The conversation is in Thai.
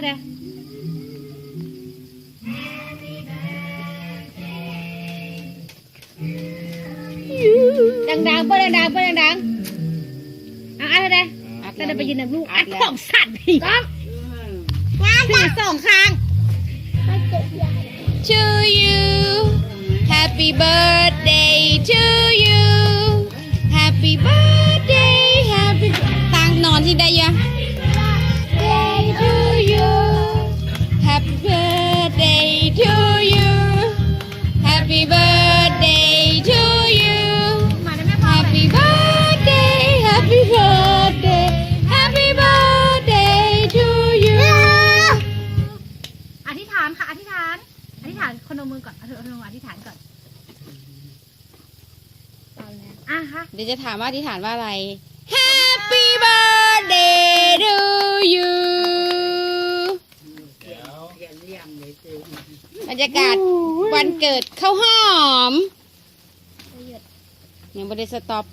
ให้ได้ดังๆเปิ้ลดังๆเปิ้ลดังๆเอาอัดให้ได้จะได้ไปยืนกับลูกอัดของสั่นพี่สี่สองครั้ง to you Happy birthday to you Happy birthday Happy ตังนอนที่ได้ยังานค่ะ อธิษฐาน อธิษฐานคนเอามือก่อนเอาเถอะเอามืออธิษฐานก่อนอะฮะเดี๋ยวจะถามว่าอธิษฐานว่าอะไร Happy birthday to you บรรยากาศวันเกิดข้าวหอม ยังไม่ได้สต็อป